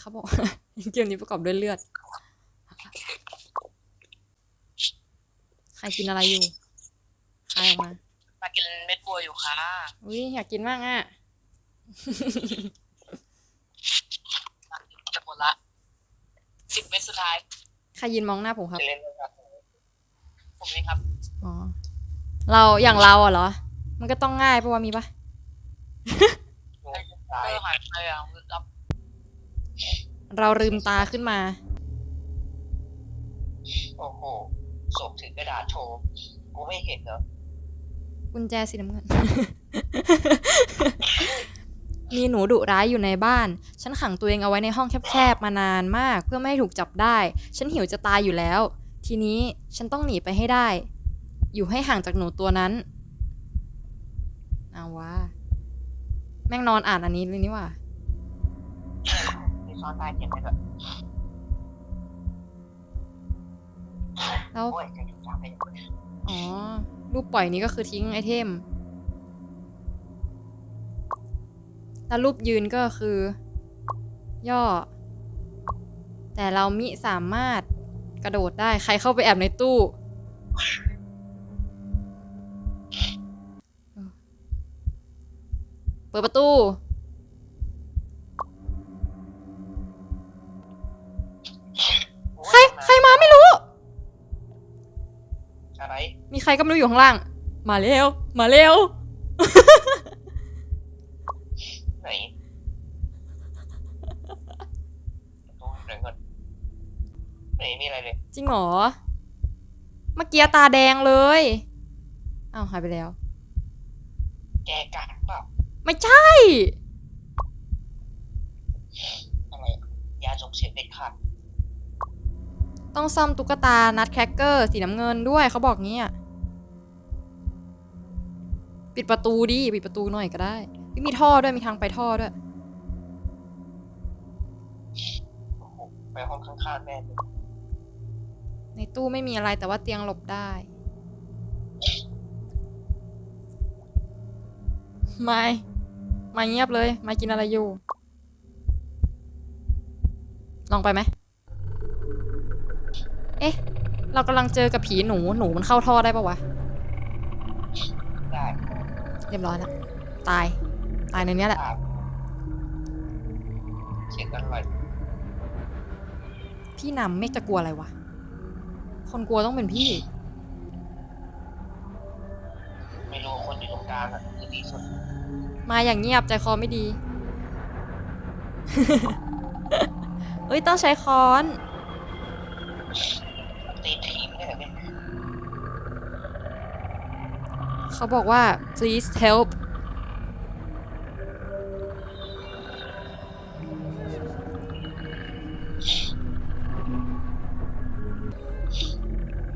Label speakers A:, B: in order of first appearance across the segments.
A: เขาบอกเกมนี้ประกอบด้วยเลือด ใครกินอะไรอยู่ ใครออกมา
B: มากินเม็ดบัวอยู่ค่ะ
A: อุ้ยอยากกินมากอะ
B: จะหมดละสิบเม็ดสุดท้าย
A: ใครยืนมองหน้าผมครับ
B: จะเล่นเลยครับผมเองครับ
A: อ๋อ เราอย่างเราอะเหรอ มันก็ต้องง่ายปะวะมีปะ
B: เออหายไปอะรับ
A: เราลืมตาขึ้นมา
B: โอ้โหศพถือกระดาษโชว์ กูไม่เห็นเหรอ
A: กุญแจสีน้ำเงิน มีหนูดุร้ายอยู่ในบ้าน ฉันขังตัวเองเอาไว้ในห้องแคบๆมานานมากเพื่อไม่ให้ถูกจับได้ ฉันหิวจะตายอยู่แล้ว ทีนี้ฉันต้องหนีไปให้ได้ อยู่ให้ห่างจากหนูตัวนั้นเอาวะแม่งนอนอ่านอันนี้เลยนี่หว่า
B: มี ซ้อนใต้เขียนไว้ด้วย
A: แล้ว
B: โอ้ยจะอยู่ยาวไปยังไง
A: อ๋อ รูปปล่อยนี้ก็คือทิ้งไอเทมแล้วรูปยืนก็คือ ย่อ แต่เรามิสามารถกระโดดได้ ใครเข้าไปแอบในตู้เปิดประตู รใครมาไม่รู้
B: อะไร
A: มีใครก็ไม่รู้อยู่ข้างล่าง มาเร็ว มาเร็ว
B: ไหนดูหน่อยก่อนไหนมีอะไรเลย
A: จริงเหรอ เมื่อกี้ตาแดงเลยอ้าวหายไปแล้ว
B: แกกัดเปล่า
A: ไม่ใช่
B: อะไรอะยาส่งเสียงเด็ดขาด
A: ต้องซ่อมตุ๊กตา นัดแครกเกอร์สีน้ำเงินด้วยเขาบอกงี้อะปิดประตูดิปิดประตูหน่อยก็ได้เฮ้ยมีท่อด้วยมีทางไปท่อด้วย
B: โอ้โหไปห้องข้างๆแม่เลย
A: ในตู้ไม่มีอะไรแต่ว่าเตียงหลบได้ ไม่ไม่เงียบเลย ไม่กินอะไรอยู่ ลองไปไหม เอ๊ะ เรากำลังเจอกับผีหนู หนูมันเข้าท่อได้ปะวะ
B: ได้
A: เรียบร้อยแล้วตาย ตายในเนี้ยแหละ
B: ตามเสียงกันอะไร
A: พี่นำเมฆจะกลัวอะไรวะ คนกลัวต้องเป็นพี่
B: ไม่รู้ว่าคนอยู่ตรงกลางอะคือดีสุด
A: มาอย่างเงียบใจคอไม่ดี เอ้ยต้องใช้ค้อน
B: ตีทีมเหรอเนี่ย
A: เขาบอกว่า please help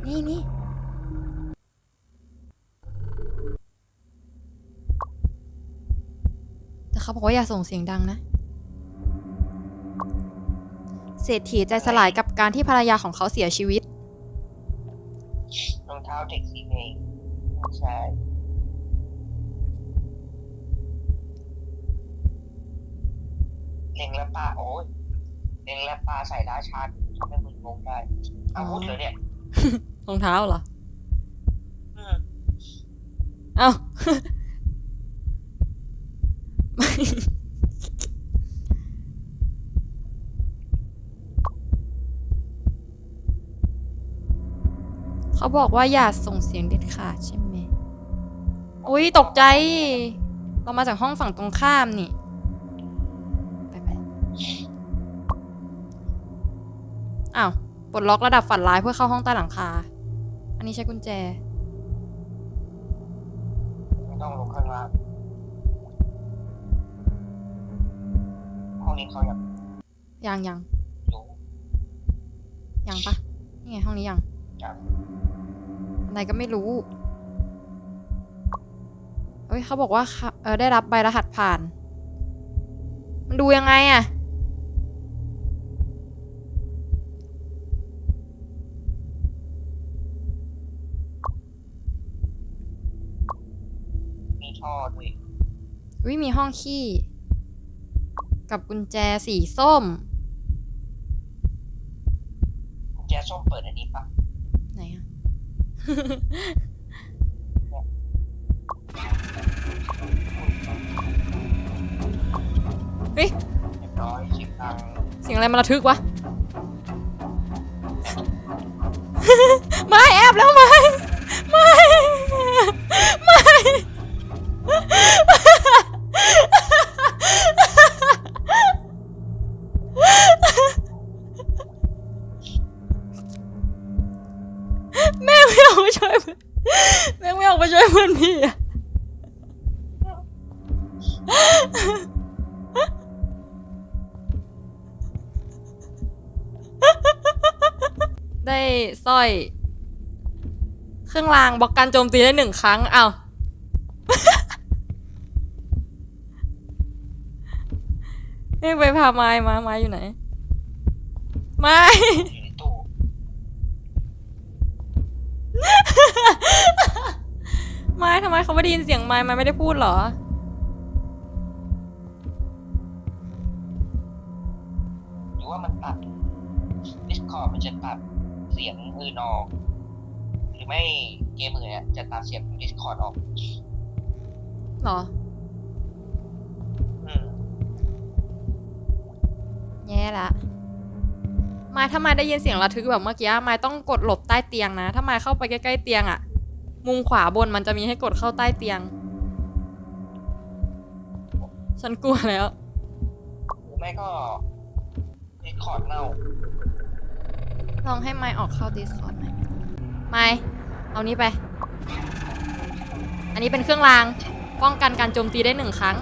A: นี่นี่แต่เขาบอกว่าอย่าส่งเสียงดังนะ เศรษฐีใจสลายกับการที่ภรรยาของเขาเสียชีวิต
B: รองเท้าเด็กสีเมย์ไม่ใช่เล็งและปลาโอ้ยเล็งและปลาใส่ราชาทำให้มึนงงได้อาวุธเหรอเนี่ย
A: รองเท้าเหรอ
B: อืม
A: เอ้า เขาบอกว่าอย่าส่งเสียงเด็ดขาดใช่ไหมอุ้ยตกใจ เรามาจากห้องฝั่งตรงข้ามนี่ ไปไปอ้าวปลดล็อกระดับฝันร้ายเพื่อเข้าห้องใต้หลังคา อันนี้ใช้กุญแจ
B: ไม่ต้องลงข้างล่างห้องนี้เขาอยาก
A: ยังยัง
B: ดู
A: ยังปะนี่ไงห้องนี้ยัง
B: อยาก
A: อะไรก็ไม่รู้ เฮ้ยเขาบอกว่าเขาเออได้รับใบรหัสผ่าน มันดูยังไงอะ
B: มีท่อด้วย
A: วิมีห้องขี้ กับกุญแจสีส้ม
B: จส้มเปิดอันนี้ปะ
A: ไหนอะ เฮ้ย
B: เรียบร้อยชิปตัง
A: เสียงอะไรมันระทึกวะ ไม่แอบแล้วไม่ไม่ บล็อกการโจมตีได้หนึ่งครั้งเอาเรียกไปพาไม้มาไม้อยู่ไหน ไม้ไม้ทำไมเขาไม่ได้ยินเสียงไม้ไม้ไม่ได้พูดเหรอ
B: หรือว่ามันตัด Discord มันจะตัดเสียงอื่นออก หรือไม่เกมอื่นเนี่ยจะตัดเสียง Discord ออก
A: เหรอ
B: อืม
A: แย่ละไม้ถ้าไม้ได้ยินเสียงระทึกแบบเมื่อกี้ไม้ต้องกดหลบใต้เตียงนะ ถ้าไม้เข้าไปใกล้ๆเตียงอะมุมขวาบนมันจะมีให้กดเข้าใต้เตียง ฉันกลัวแล้ว
B: หรือไม่ก็ Discord เน่า
A: ลองให้ไม้ออกเข้า Discord หน่อย ไม้เอานี้ไป อันนี้เป็นเครื่องราง ป้องกันการโจมตีได้หนึ่งครั้ง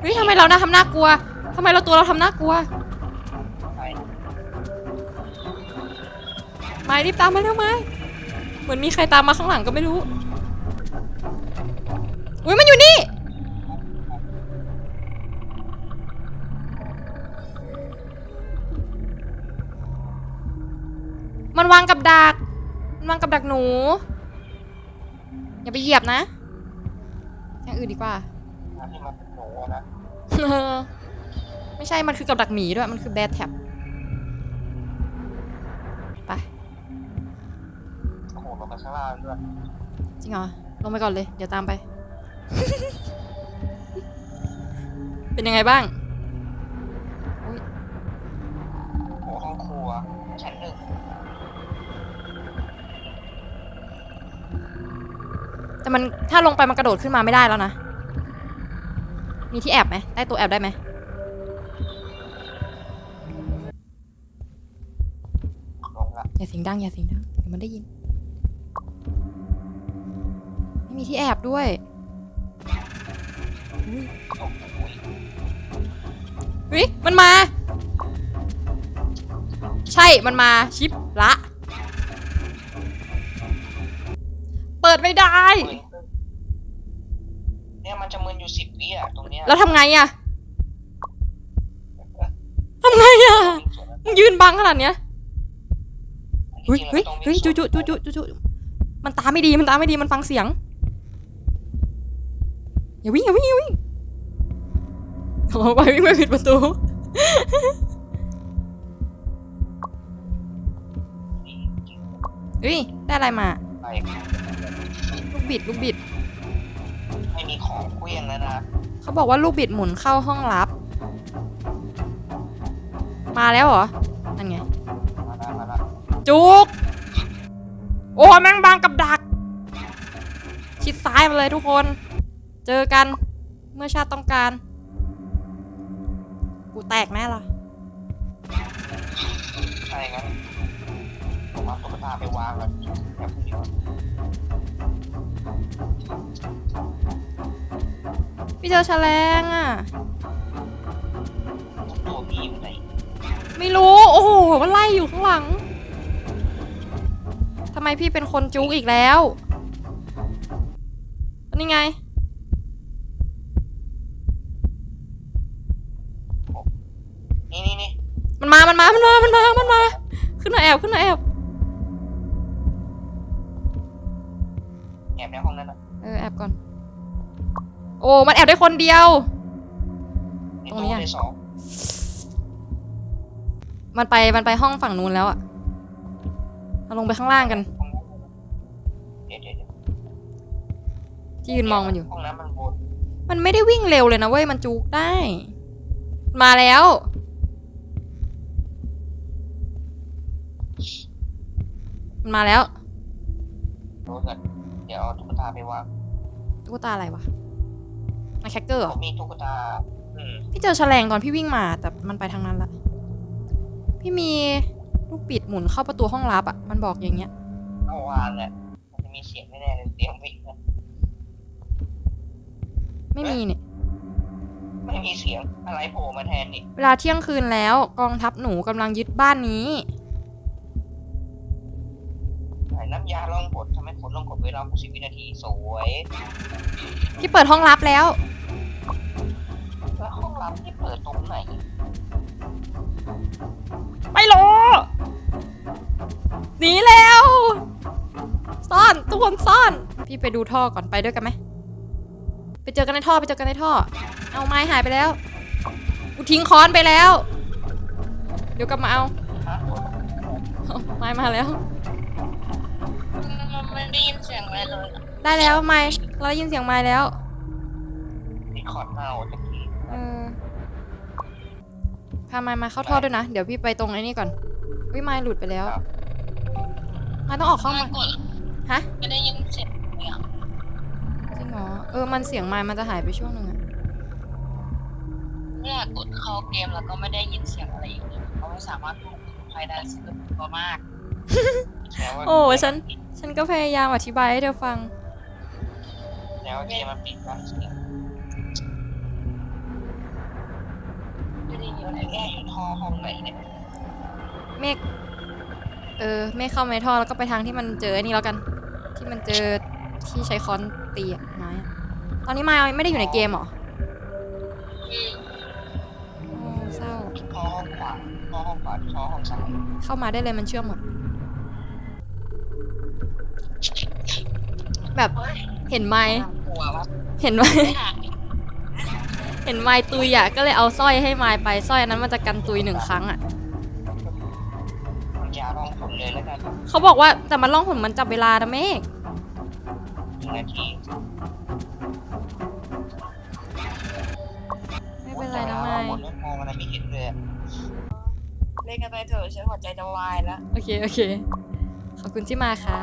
A: เฮ้ยทำไมเราหน้าทำหน้ากลัวทำไมเราตัวเราทำหน้ากลัว
B: ไม้
A: รีบตามมาเร็วไม้เหมือนมีใครตามมาข้างหลังก็ไม่รู้ อุ้ยมันอยู่นี่ วางกับดักมันวางกับดักหนู อย่าไปเหยียบนะ อย่างอื่นดีกว่า
B: นะที่มันเป็นหนูอะนะ
A: เออไม่ใช่ มันคือกับดักหมีด้วย มันคือแบดแท็บไป
B: โอ้โหลงไปข้างล่างด้วย
A: จริงเหรอ ลงไปก่อนเลย เดี๋ยวตามไป เป็นยังไงบ้าง แต่มันถ้าลงไปมันกระโดดขึ้นมาไม่ได้แล้วนะ มีที่แอบไหมได้ตัวแอบได้ไหม
B: ลงละ
A: อย่าเสียงดังอย่าเสียงดังเดี๋ยวมันได้ยิน ไม่มีที่แอบด้วยอุ๊ย
B: โอ้โห
A: เฮ้ยมันมา ใช่มันมาชิป ไม่ได้
B: ปืนขึ้นเนี่ยมันจะมึนอยู่สิบวิอะตรงเนี้ย
A: แล้วทำไงอะทำไงอะมึงยืนบังขนาดเนี้ยเฮ้ยเฮ้ยเฮ้ยจุจุจุจุจุจุมันตาไม่ดีมันตาไม่ดีมันฟังเสียงอย่าวิ่งอย่าวิ่งอย่าวิ่งโอ้ไปวิ่งไปผิดประตูเฮ้ยได้อะไรมา
B: ไป
A: ลูก บิดลูกบิด
B: ไม่มีของเคลี้ยงแล้วนะ
A: เขาบอกว่าลูกบิดหมุนเข้าห้องลับ มาแล้วเหรอ นั่นไง
B: มาแล้วมาแล้ว
A: จุก โอ้แม่งบางกับดัก ชิดซ้ายมาเลยทุกคน เจอกันเมื่อชาติต้องการ กูแตกแน่ละ
B: ใช่งั้นผมเอาตุ๊กตาไปวางก่อนแบบเดียว
A: พี่เจอแฉลงอะ
B: ตัวพี่อยู่ไหน
A: ไม่รู้ โอ้โหมันไล่อยู่ข้างหลังทำไมพี่เป็นคนจุกอีกแล้ว นี่ไง
B: นี่นี่นี่
A: มันมา มันมา มันมา มันมา มันมา ขึ้นมาแอบขึ้นมาแอบ
B: แอบในห้องนั้นนะ
A: เออ แอบก่อน โอ้ มันแอบได้คนเดียว
B: ใน
A: ตรง
B: ตู้
A: นี้อะ
B: ในสอง
A: มันไปมันไปห้องฝั่งนู้นแล้วอะเราลงไปข้างล่างกัน
B: เดี๋ยวเดี๋ยวเดี๋ยว
A: ที่ยืนมองมันอยู่
B: ห้องน้ำมันวน
A: มันไม่ได้วิ่งเร็วเลยนะเว้ย มันจุกได้ มาแล้ว มันมาแล้ว
B: รู้กันเดี๋ยวเอาตุ๊กตาไปวาง
A: ตุ๊กตาอะไรวะ มาแคคเกอร์เหรอ
B: ผมมีตุ๊กตาอืม
A: พี่เจอแฉลงตอนพี่วิ่งมา แต่มันไปทางนั้นละ พี่มีลูกปิดหมุนเข้าประตูห้องลับอะมันบอกอย่างเงี้ย
B: เมื่อวานเนี่ยมันจะมีเสียงแน่ๆเลยเสียงวิ่งนะ
A: ไม่มีเนี่ย
B: ไม่มีเสียงอะไรโผล่มาแทนนี่
A: เวลาเที่ยงคืนแล้ว กองทัพหนูกำลังยึดบ้านนี้
B: ใส่น้ำยาล่องผลทำให้ผลล่องผลเวลา60วินาทีสวย
A: พี่เปิดห้องลับแล้ว
B: แล้วห้องลับที่เปิดตรงไหน
A: ไม่รู้หนีแล้ว ซ่อนทุกคนซ่อน พี่ไปดูท่อก่อนไปด้วยกันไหม ไปเจอกันในท่อไปเจอกันในท่อ เอาไม้หายไปแล้ว กูทิ้งค้อนไปแล้ว เดี๋ยวกลับมาเอา
B: ฮะ
A: เอาไม้มาแล้ว
B: มันไม่ได้ยินเสียงอะไรเลยอะ
A: ได้แล้วไม้เราได้ยินเสียงไม้แล้ว
B: รีคอร์ดเมาตะกี้
A: เออพาไม้มาเข้าท่อด้วยนะ เดี๋ยวพี่ไปตรงไอ้นี่ก่อนวิไม้หลุดไปแล้วไม้ต้องออกเข้ามา
B: กด
A: ฮะ
B: ไม่ได้ยินเสียงเลยอะ
A: จริงเหรอ เออ มันเสียงไม้มันจะหายไปช่วงหนึ่งอะ
C: เนี่ยกดเข้าเกมแล้วก็ไม่ได้ยินเสียงอะไรอีกเลยเขาไม่สามารถควบคุมภัยได้ซึ่งเป็นตัวมาก
B: แสดงว่า
A: โอ้ฉัน ฉันก็พยายามอธิบายให้เธอฟัง
B: แสดงว่าเกมมันปิดกา รเสียง
C: ไม่ได้ยิน
B: แล้วไอ้แง่อยู่ท่อห้องไหนเนี่ย
A: เมฆเออเมฆเข้าไม้ท่อแล้วก็ไปทางที่มันเจอไอ้นี่แล้วกัน ที่มันเจอที่ใช้ค้อนตีอะไม้อะตอนนี้ไม้ไม่ได้อยู่ในเกมเหรอโอ้เศร้า
B: ท่อห้องขวาท่อห้องขวาท่อห้องซ้าย
A: เข้ามาได้เลยมันเชื่อมหมด แบบ
C: เฮ้ย
A: เห็นไม้
C: น่ากลัววะ
A: เห็นไม้
C: ไม่ห่าง
A: เห็นไม้ตุยอะก็เลยเอาสร้อยให้ไม้ไปสร้อยอันนั้นมันจะกันตุยหนึ่งครั้งอะ
B: มันยาล่องผลเลยแล้วกัน
A: เขาบอกว่าแต่มันล่องหนมันจับเวลานะเมฆ
B: หนึ่งนาที
A: ไม่เป็นไรนะไม้
B: หมดแล้วมองอะไรไม่เห็นเลยอะ
C: เล่นกันไปเถอะฉันหัวใจจะวายแล้ว
A: โอเคโอเคขอบคุณที่มาค่ะ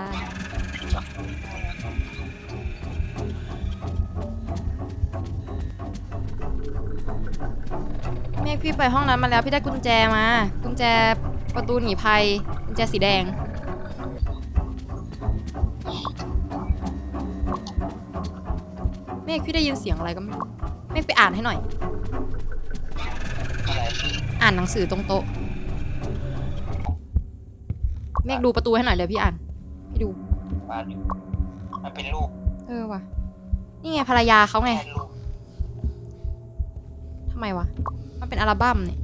A: เมฆพี่ไปห้องนั้นมาแล้วพี่ได้กุญแจมา กุญแจประตูหนีภัย กุญแจสีแดง เมฆพี่ได้ยินเสียงอะไรก็ไม่รู้เมฆไปอ่านให้หน่อย
B: อะไร
A: อ่านหนังสือตรงโต๊ะ เมฆดูประตูให้หน่อยเดี๋ยวพี่อ่าน พี่ดู
B: มาอยู่มันเป็นรูป
A: เออว่ะ นี่ไงภรรยาเขาไง
B: แค่รูป
A: ทำ ไมวะ มันเป็นอัลบั้มเนี่ย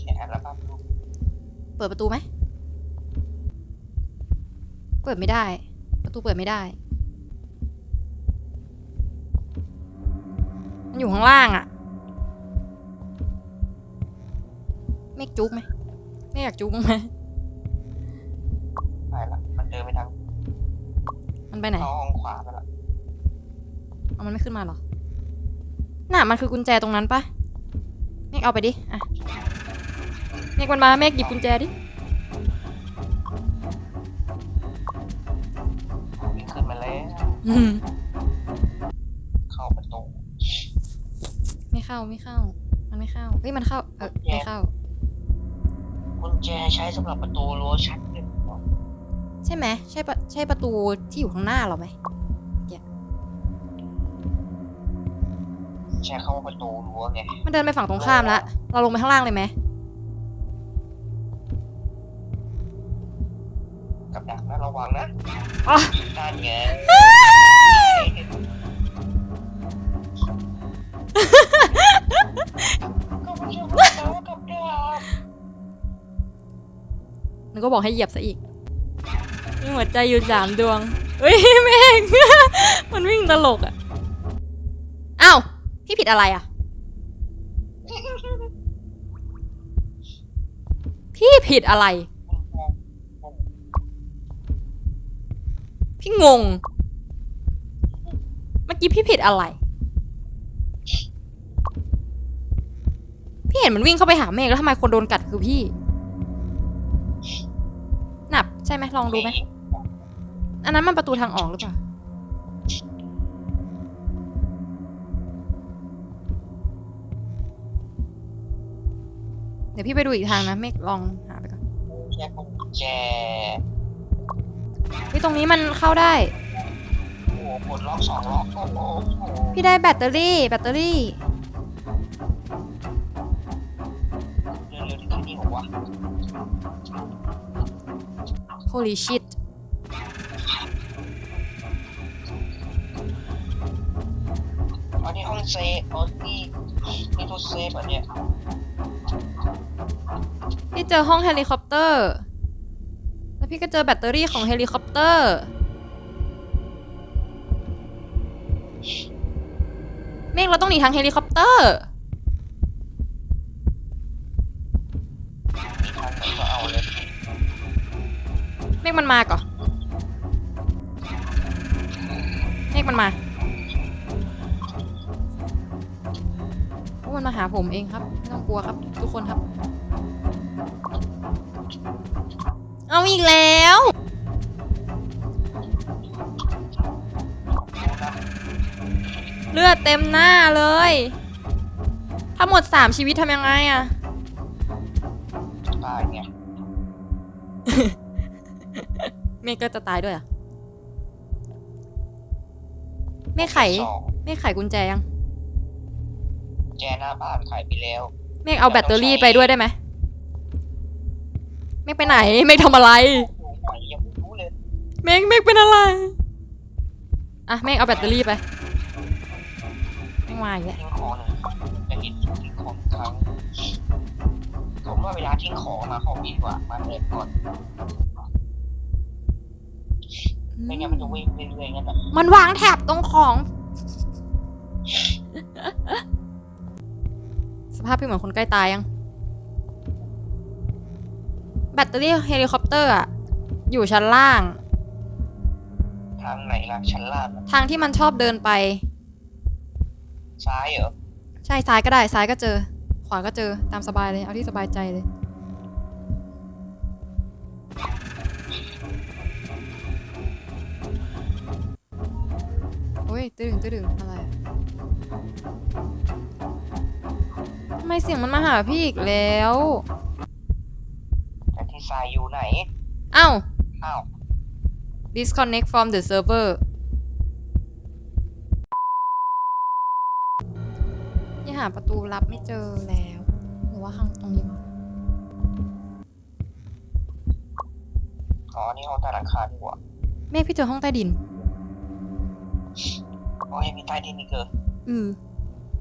B: แค่อัลบั้มรูป
A: เปิดประตูไหม เปิดไม่ได้ ประตูเปิดไม่ได้ มันอยู่ข้างล่างอะเมฆจุกไหมไม่อยากจุกมั้างไหม
B: ไปละมันเดินไปทาง
A: มันไปไหน
B: ท่อห้องขวาไปละ
A: เอามันไม่ขึ้นมาเหรอ น่ะมันคือกุญแจตรงนั้นปะเมฆเอาไปดิอะเมฆมันมาเมฆหยิบกุญแจดิ
B: วิ่งขึ้นมาแล้ว
A: อืม
B: เข้าประตู
A: ไม่เข้าไม่เข้า มันไม่เข้าเฮ้ยมันเข้าเออไม่เข้า
B: กุญแจใช้สำหรับประตูรั้วชั้นหนึ่ง
A: ใช่ไหมใช่ปะใช่ประตูที่อยู่ข้างหน้าเราไหม
B: ใช้คำว่าประตูรั้วไง
A: มันเดินไปฝั่งตรงข้ามแล้วเราลงไปข้างล่างเลยไหม
B: กับดักนะระวังนะ
A: อ๋อ
B: ด้านไงก็ไม่ใช่ว่าแต่ว่ากับดัก
A: นึกก็บอกให้เหยียบซะอีกมีหัวใจอยู่สามดวงเฮ้ยเมฆมันวิ่งตลกอะอ้าวพี่ ผิดอะไรอะ พี่ผิดอะไร พี่งง เมื่อกี้พี่ผิดอะไร พี่เห็นมันวิ่งเข้าไปหาเมฆแล้วทำไมคนโดนกัดคือพี่ หนับใช่ไหมลองดูไหม อันนั้นมันประตูทางออกหรือเปล่า เดี๋ยวพี่ไปดูอีกทางนะเมฆลองหาไปก่อน
B: แค่กุญแจ
A: วิตรงนี้มันเข้าได้
B: โอ้โหกดล็อกสองล็อกโอ้โหโอ้โห
A: พี่ได้แบตเตอรี่แบตเตอรี่
B: เร็วๆที่นี่บอกว่า
A: holy shit
B: อันนี้ห้องเซฟอ๋อนี่นี่ตู้เซฟอันเนี้ย
A: พี่เจอห้องเฮลิคอปเตอร์ แล้วพี่ก็เจอแบตเตอรี่ของเฮลิคอปเตอร์เมฆเราต้องหนีทางเฮลิคอปเตอร์
B: เอาเลย
A: เมฆมันมาก่อนเมฆมันมาโอ้มันมาหาผมเองครับ ไม่ต้องกลัวครับ ทุกคนครับ เอาอีกแล้ว เลือดเต็มหน้าเลย ถ้าหมดสามชีวิตทำยังไงอะ
B: ตายไง
A: เมฆก็จะตายด้วยอะเมฆไข
B: สอง
A: เมฆไขกุญแจยัง
B: แจหน้าบ้านขายไปแล้ว
A: เมฆเอาแบตเตอรี่ไปด้วยได้ไหม เมฆไปไหน เมฆทำอะไร
B: โอ้โหยังไม่รู้เลย
A: เมฆเมฆเป็นอะไร อะเมฆเอาแบตเตอรี่ไปเมฆมาอีกแล้ว
B: ทิ้งของหนึ่งจะเห็นทิ้งของครั้งผมว่าเวลาทิ้งของมาของดีกว่ามาเลยก่อนไม่งั้นมันจะวิ่งเรื่อยๆงั้นแหละ
A: มันวางแถบตรงของ สภาพพี่เหมือนคนใกล้ตายยัง แบตเตอรี่เฮลิคอปเตอร์อะอยู่ชั้นล่าง
B: ทางไหนล่ะชั้นล่างอะ
A: ทางที่มันชอบเดินไป
B: ซ้ายเหรอ
A: ใช่ซ้ายก็ได้ซ้ายก็เจอ ขวาก็เจอตามสบายเลยเอาที่สบายใจเลย โอ้ยตื้อดึงตื้อดึงอะไรอะทำไมเสียงมันมาหาพี่อีกแล้ว
B: แต่ที่ทรายอยู่ไหน
A: เอ้า
B: อ้าว
A: disconnect from the server ยังหาประตูลับไม่เจอแล้ว หรือว่าข้างตรงนี้มั้ง
B: อ๋อ นี่ห้องใต้หลังคาดีกว่า
A: แม่พี่เจอห้องใต้ดิน
B: อ๋อยังมีใต้ดินอีกเกิน
A: อือ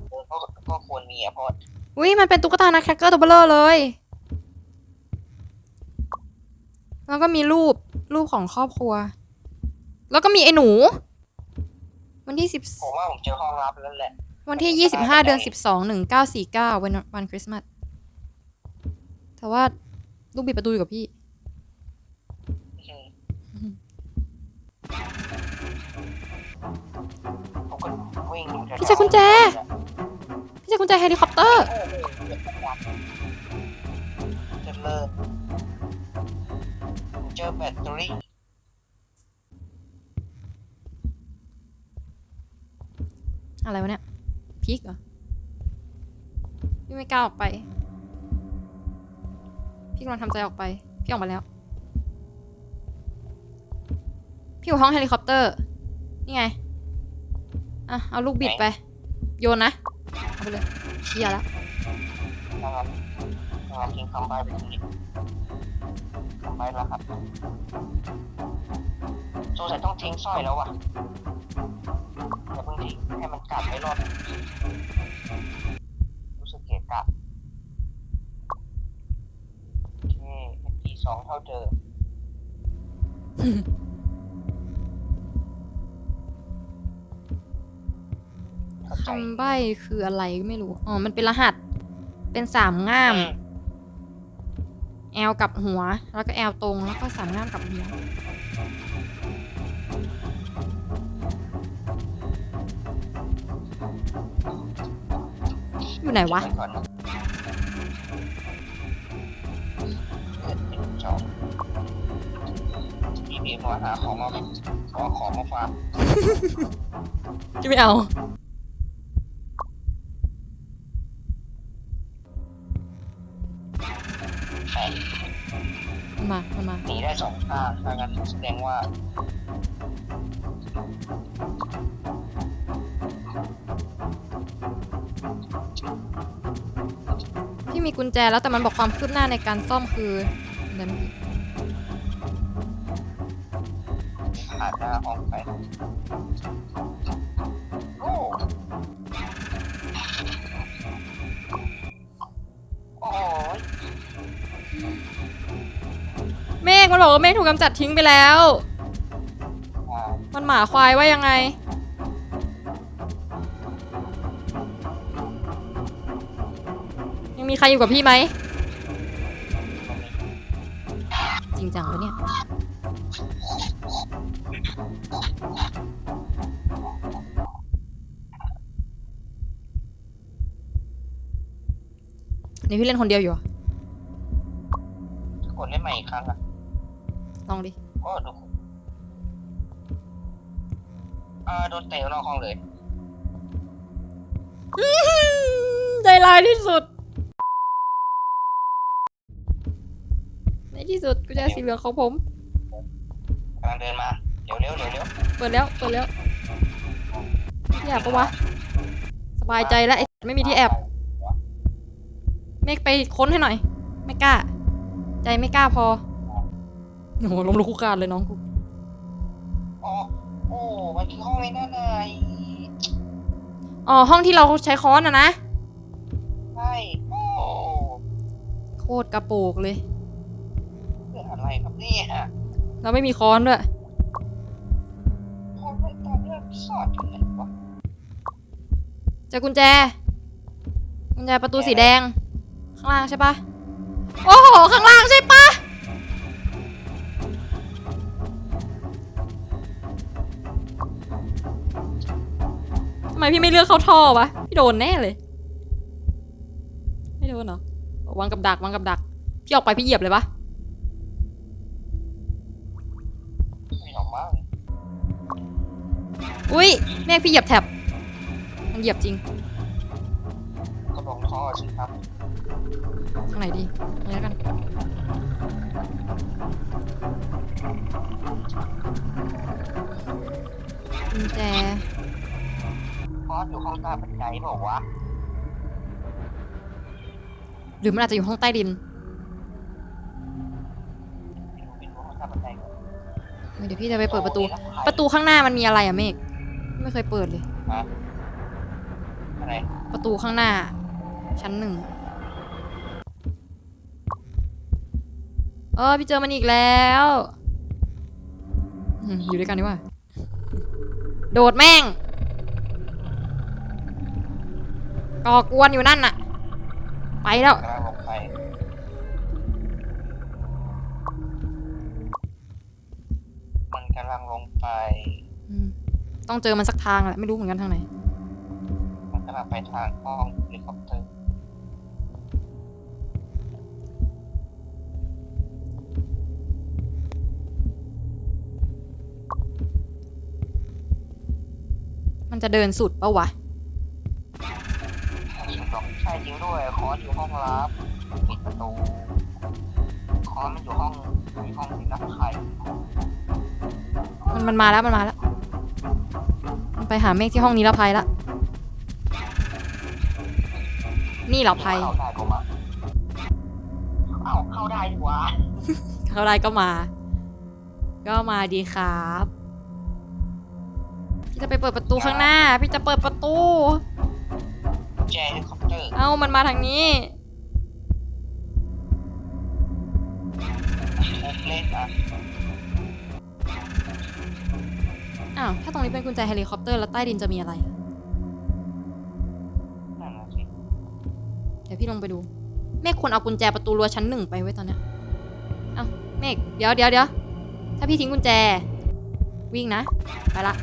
B: เออก็ก็ควรมีอะเพราะ
A: อุ้ยมันเป็นตุ๊กตานักแครกเกอร์ตัวเบลเลอร์เลย แล้วก็มีรูปรูปของครอบครัว แล้วก็มีไอ้หนู วันที่สิบ
B: ผมว่าผมเจอห้องลับแล้วแหละ
A: วันที่ยี่สิบห้าเดือนสิบสองหนึ่งเก้าสี่เก้าวันวันคริสต์มาสแต่ว่าลูกบิดประตูอยู่กับพี่
B: อืมผมก็วิ่งอยู่แถวๆ
A: พี่เจอกุญแจ พี่เจอกุญแจเฮลิคอปเตอร์
B: โอ้โหเดือดจัดเจะเลิศผม เจอแบตเตอรี่
A: อะไรวะเนี่ยพีกเหรอพี่ไม่กล้าออกไป พี่กำลังทำใจออกไป พี่ออกมาแล้ว พี่อยู่ห้องเฮลิคอปเตอร์ นี่ไง อะ เอาลูกบิดไป โยนนะ เอาไปเลยเชียร์แล้ว
B: นะ ครับนะครับทิ้งคำใบ้ไปตรงนี้คำใบ้แล้วครับสงสัยต้องทิ้งสร้อยแล้วว่ะอย่าเพิ่งทิ้งให้มันกัดไปรอบรู้สึกเกะกะโอเคเมื่อกี้สองเท่าเดิมเข้าใจ
A: คำใบ้คืออะไรก็ไม่รู้ อ๋อ มันเป็นรหัส เป็นสามง่าม
B: อืม
A: แอลกับหัว แล้วก็แอลตรง แล้วก็สามง่ามกับหัว อยู่ไหนวะ
B: ปก่อนนะเกิดเป็นจอบพี่บีมมาหาของมาขอของมาฝาก
A: จะไม่เอา
B: ใคร
A: มันมามันมา
B: หนีได้สองทางถ้างั้นแสดงว่า
A: พี่มีกุญแจแล้วแต่มันบอกความคืบหน้าในการซ่อมคือเดี๋ยว ว่าเมฆถูกกำจัดทิ้งไปแล้ว
B: อ่า
A: มันหมาควายว่ายังไง ยังมีใครอยู่กับพี่ไหม จริงจังปะเนี่ย นี่พี่เล่นคนเดียวอยู่เหรอ
B: กดเล่นใหม่อีกครั้งอะ
A: ลองดิ
B: ก็ดูอ่าโดนเตะนอกห้องเลย
A: ใจร้ายที่สุด ในที่สุดกุญแจสีเหลืองของผม
B: กำลังเดินมาเร็วเร็วเร็วเร็ว
A: เปิดแล้ว เปิดแล้วที่แอบปะวะ สบายใจแล้วไอ้ไม่มีที่แอบ เมฆไปค้นให้หน่อย ไม่กล้า ใจไม่กล้าพอ โอ้โหลมลุกคุกคานเลยน้องกู
B: อ๋อโอ้มันคือห้องไอ้นั่นไง
A: อ๋อห้องที่เราใช้ค้อนอะนะ
B: ใช่โอ้
A: โคตรกระโปกเลย
B: เรื่องอะไรครับเนี่ย
A: เราไม่มีค้อนด้วย
B: ห้องมันตอนนี้สอดอยู่ไหนวะ
A: เจอกุญแจ กุญแจประตูสีแดง ข้างล่างใช่ปะโอ้โห ข้างล่างใช่ปะ ไมพี่ไม่เลือกเข้าท่อวะ พี่โดนแน่เลย ไม่โดนเหรอ วางกับดักวางกับดัก พี่ออกไปพี่เหยียบเลยปะ
B: ไม่ออกมา
A: อุ้ยแม่พี่เหยียบแท็บมันเหยียบจริง
B: ก็ลงท่อสิครับ
A: ทางไหนดีทางนี้แล้วกัน กุญแจ
B: พ อสอยู่ห้องใต้บันไดบอกว่า
A: หรือมันอาจจะอยู่ห้องใต้ดิน
B: ไม่รู้ไม่รู้ห้องใต้บันไดก่อน
A: เดี๋ยวพี่จะไปเปิดประตู
B: โอ้ย
A: ประตูข้างหน้ามันมีอะไรอะเมฆไม่เคยเปิดเลย
B: ฮะอะไร
A: ประตูข้างหน้า ชั้นหนึ่งเออพี่เจอมันอีกแล้วอืมอยู่ด้วยกันดีกว่า โดดแม่ง ก่อกวนอยู่นั่นน่ะ ไปแล้ว
B: กำลังลงไปมันกำลังลงไป
A: อืมต้องเจอมันสักทางแหละไม่รู้เหมือนกันทางไหน
B: มันกำลังไปทางห้องเฮลิคอปเตอร์
A: มันจะเดินสุดปะวะ
B: ยิงหรอกใช่จริงด้วย คอนอยู่ห้องลับปิดประตู คอนมันอยู่ห้องอยู่ห้องที่รับใคร
A: มันมันมาแล้วมันมาแล้ว มันไปหาเมฆที่ห้องนี้แล้วภัยละ นี่เหรอภัย
B: เข้าได้ปะวะเอ้าเข้าได้ดีวะ
A: เขาได้ก็มา ก็มาดีครับ พี่จะไปเปิดประตูข้างหน้า พี่จะเปิดประตู
B: แจเฮลิคอปเตอร์
A: เอ้ามันมาทางนี้
B: เอ้า
A: วถ้าตรงนี้เป็นกุญแจเฮลิคอปเตอร์แล้วใต้ดินจะมีอะไรเดี๋ยวพี่ลงไปดู เมฆควรเอากุญแจประตูรั้วชั้นหนึ่งไปไว้ตอนนี้เอ้าเมฆเดี๋ยวเดี๋ยวเดี๋ยวถ้าพี่ทิ้งกุญแจ วิ่งนะ ไปละ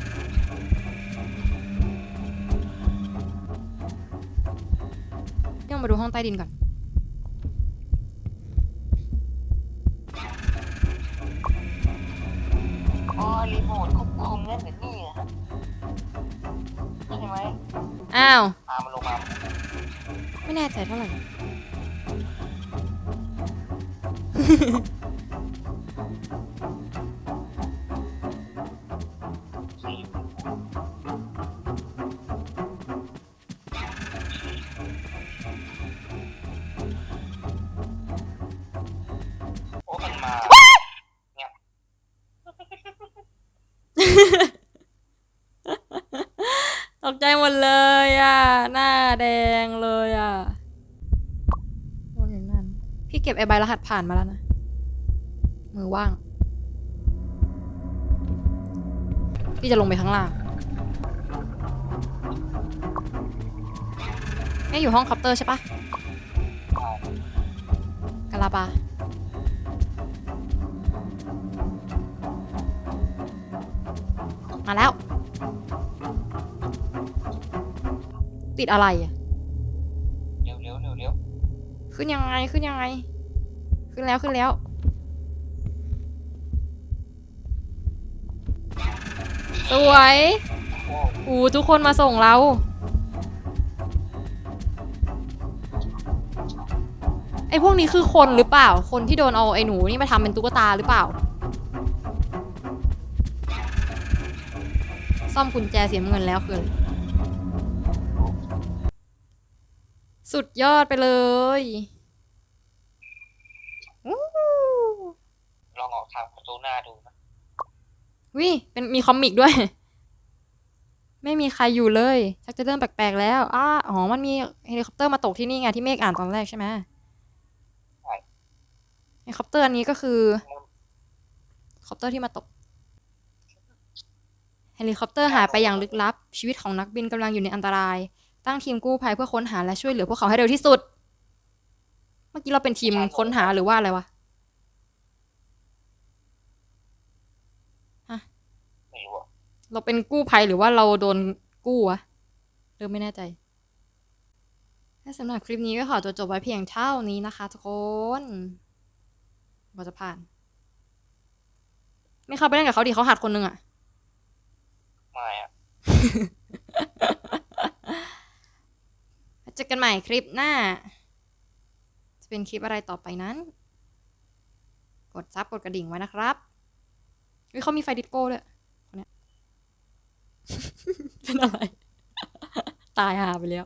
A: มาดูห้องใต้ดินก่อน
B: อ๋อรีโมทควบคุมนั่นหรือนี่อะใช่ไหม
A: อ้าว
B: พามันลงมา
A: ไม่แน่ใจเท่าไหร่ ตกใจหมดเลยอะ หน้าแดงเลยอะโน่นอย่างนั้นพี่เก็บไอใบรหัสผ่านมาแล้วนะ มือว่าง พี่จะลงไปข้างล่างนี่อยู่ห้องคอปเตอร์ใช่ปะกะลาปา มาแล้ว ติดอะไรอะ
B: เร็วเร็วเร็วเร็ว
A: ขึ้นยังไงขึ้นยังไง ขึ้นแล้วขึ้นแล้วสวย
B: โอ้
A: อูทุกคนมาส่งเรา ไอ้พวกนี้คือคนหรือเปล่า คนที่โดนเอาไอ้หนูนี่มาทำเป็นตุ๊กตาหรือเปล่า ซ่อมกุญแจเสียเงินแล้วคืออะไรสุดยอดไปเลยอู้
B: ลองออกทางประตูหน้าดูนะ
A: วิเป็นมีคอมิกด้วย ไม่มีใครอยู่เลย ชักจะเริ่มแปลกๆแล้วอ้าอ๋อ มันมีเฮลิคอปเตอร์มาตกที่นี่ไงที่เมฆอ่านตอนแรกใช่ไหมเฮลิคอปเตอร์อันนี้ก็คือเฮลิคอปเตอร์ที่มาตก เฮลิคอปเตอร์หายไปอย่างลึกลับ ชีวิตของนักบินกำลังอยู่ในอันตราย ตั้งทีมกู้ภัยเพื่อค้นหาและช่วยเหลือพวกเขาให้เร็วที่สุด เมื่อกี้เราเป็นทีมค้นหาหรือว่าอะไรวะ
B: ไม่รู้อะ
A: เราเป็นกู้ภัยหรือว่าเราโดนกู้วะเริ่มไม่แน่ใจและสำหรับคลิปนี้ก็ขอตัวจบไว้เพียงเท่านี้นะคะทุกคนเราจะผ่าน ไม่เข้าไปเล่นกับเขาดิเขาหัดคนหนึงอะ
B: ไม่ะ
A: เจอกันใหม่คลิปหน้า จะเป็นคลิปอะไรต่อไปนั้น กดซับกดกระดิ่งไว้นะครับเฮ้ยเขามีไฟดิสโก้ด้วยคนเนี้ยเป็นอะไร ตายหาไปแล้ว